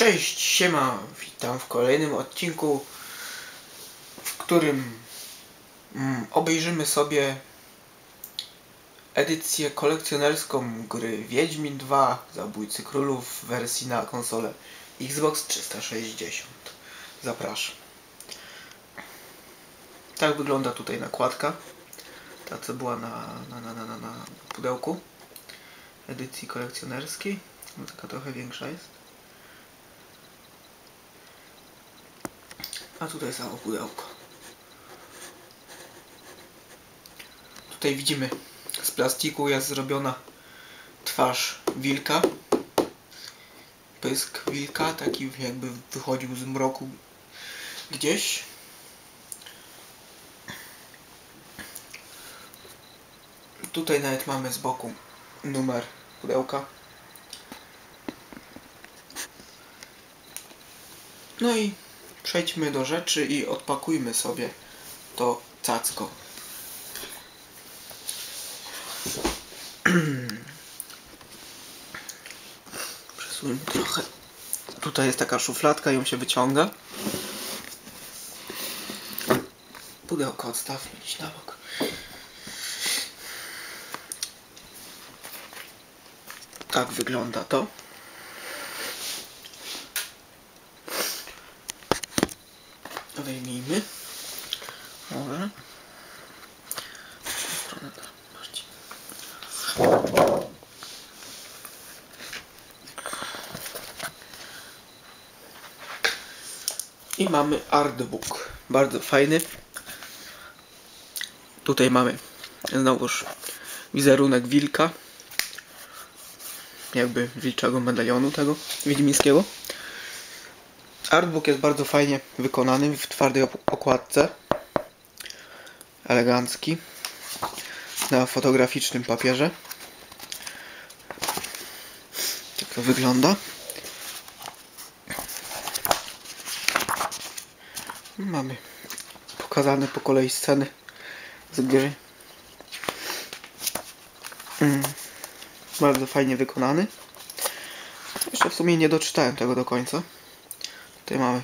Cześć, siema, witam w kolejnym odcinku, w którym mm, obejrzymy sobie edycję kolekcjonerską gry Wiedźmin 2 Zabójcy Królów w wersji na konsolę Xbox 360. Zapraszam. Tak wygląda tutaj nakładka, ta co była na, na, na, na, na, na pudełku edycji kolekcjonerskiej. No, taka trochę większa jest. A tutaj samo pudełko. Tutaj widzimy z plastiku jest zrobiona twarz wilka. Pysk wilka, taki jakby wychodził z mroku gdzieś. Tutaj nawet mamy z boku numer pudełka. No i przejdźmy do rzeczy i odpakujmy sobie to cacko. Przesuńmy trochę. Tutaj jest taka szufladka, ją się wyciąga. Pudełko odstawmy gdzieś na bok. Tak wygląda to. Wyjmijmy. Może. I mamy artbook. Bardzo fajny. Tutaj mamy znowuż wizerunek wilka. Jakby wilczego medalionu tego wiedźmińskiego. Artbook jest bardzo fajnie wykonany w twardej okładce. Elegancki. Na fotograficznym papierze. Tak to wygląda. Mamy pokazane po kolei sceny z gry. Mm. Bardzo fajnie wykonany. Jeszcze w sumie nie doczytałem tego do końca. Tutaj mamy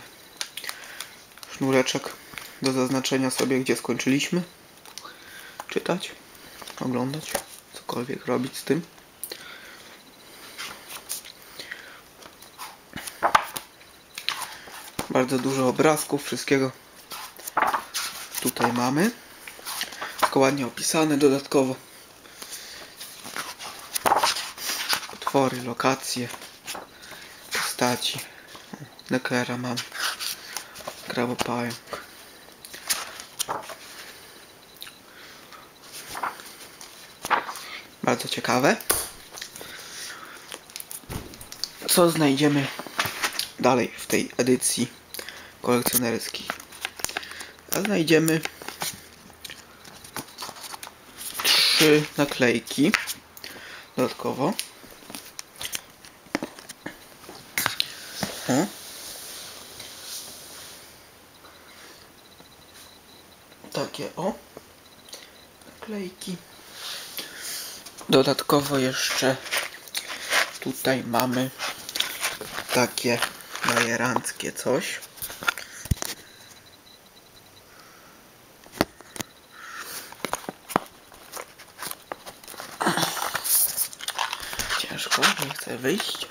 sznureczek do zaznaczenia sobie, gdzie skończyliśmy. Czytać, oglądać, cokolwiek robić z tym. Bardzo dużo obrazków, wszystkiego tutaj mamy. Wszystko ładnie opisane dodatkowo. Potwory, lokacje, postaci. Neklera mam. Krabopająk. Bardzo ciekawe. Co znajdziemy dalej w tej edycji kolekcjonerskiej? A znajdziemy trzy naklejki dodatkowo. O. Takie o naklejki. Dodatkowo jeszcze tutaj mamy takie bajeranckie coś. Ciężko, nie chcę wyjść.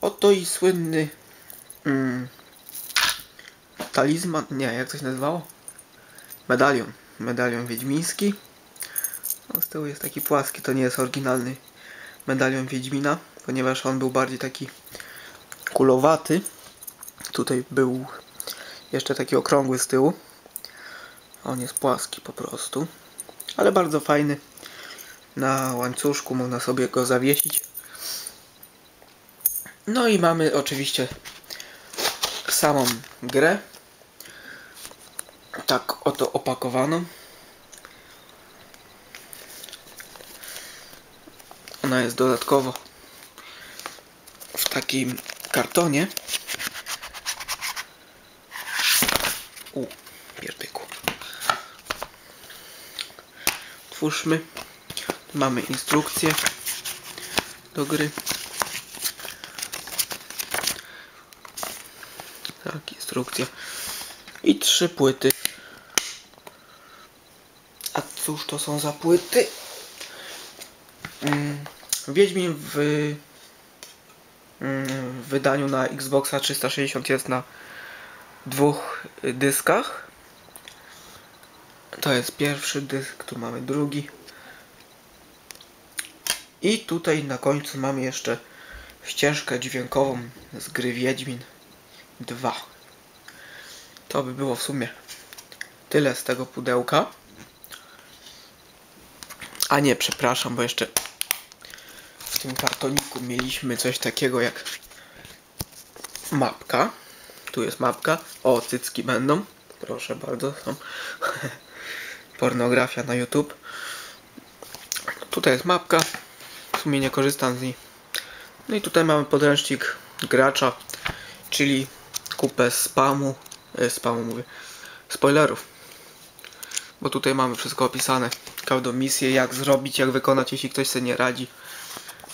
Oto i słynny mm, talizman, nie, jak coś nazywało? Medalion. Medalion wiedźmiński. No, z tyłu jest taki płaski, to nie jest oryginalny medalion Wiedźmina, ponieważ on był bardziej taki kulowaty. Tutaj był jeszcze taki okrągły z tyłu. On jest płaski po prostu. Ale bardzo fajny. Na łańcuszku można sobie go zawiesić. No i mamy oczywiście samą grę. Tak oto opakowaną. Ona jest dodatkowo w takim kartonie. U, pierdyku. Otwórzmy. Mamy instrukcję. do gry. Tak, instrukcja. I trzy płyty. Cóż to są za płyty? Mm, Wiedźmin w, mm, w wydaniu na Xboxa 360 jest na dwóch dyskach. To jest pierwszy dysk, tu mamy drugi. I tutaj na końcu mamy jeszcze ścieżkę dźwiękową z gry Wiedźmin 2. To by było w sumie tyle z tego pudełka. A nie, przepraszam, bo jeszcze w tym kartoniku mieliśmy coś takiego jak mapka. Tu jest mapka. O, cycki będą. Proszę bardzo, są. Pornografia na YouTube. Tutaj jest mapka. W sumie nie korzystam z niej. No i tutaj mamy podręcznik gracza, czyli kupę spamu, e, spamu mówię, spoilerów. Bo tutaj mamy wszystko opisane. Każdą misję, jak zrobić, jak wykonać, jeśli ktoś sobie nie radzi.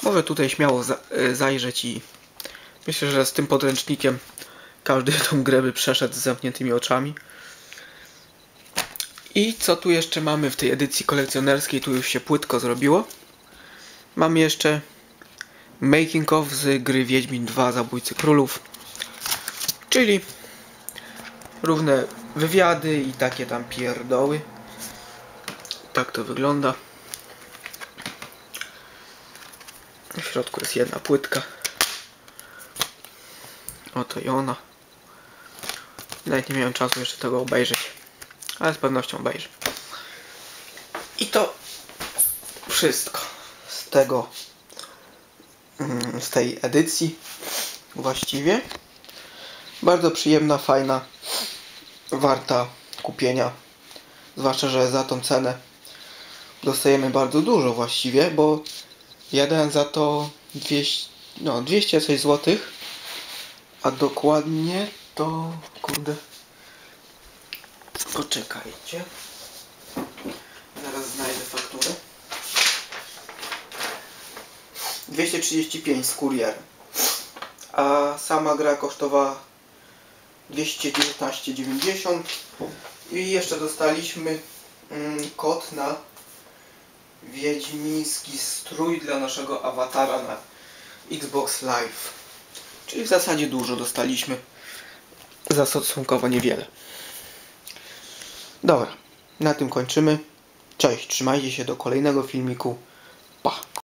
Może tutaj śmiało za e, zajrzeć i myślę, że z tym podręcznikiem każdy tą grę by przeszedł z zamkniętymi oczami. I co tu jeszcze mamy w tej edycji kolekcjonerskiej? Tu już się płytko zrobiło. Mam jeszcze making of z gry Wiedźmin 2 Zabójcy Królów. Czyli równe wywiady i takie tam pierdoły. Tak to wygląda. W środku jest jedna płytka. Oto i ona. Nawet nie miałem czasu jeszcze tego obejrzeć. Ale z pewnością obejrzę. I to wszystko z tego mm, z tej edycji właściwie. Bardzo przyjemna, fajna, warta kupienia. Zwłaszcza, że za tą cenę dostajemy bardzo dużo właściwie, bo jeden za to 200, no 200 coś złotych, a dokładnie to kurde poczekajcie. Zaraz znajdę fakturę. 235 z kurierem a sama gra kosztowała 219,90 i jeszcze dostaliśmy mm, kod na wiedźmiński strój dla naszego awatara na Xbox Live. Czyli w zasadzie dużo dostaliśmy. Za stosunkowo niewiele. Dobra, na tym kończymy. Cześć, trzymajcie się do kolejnego filmiku. Pa!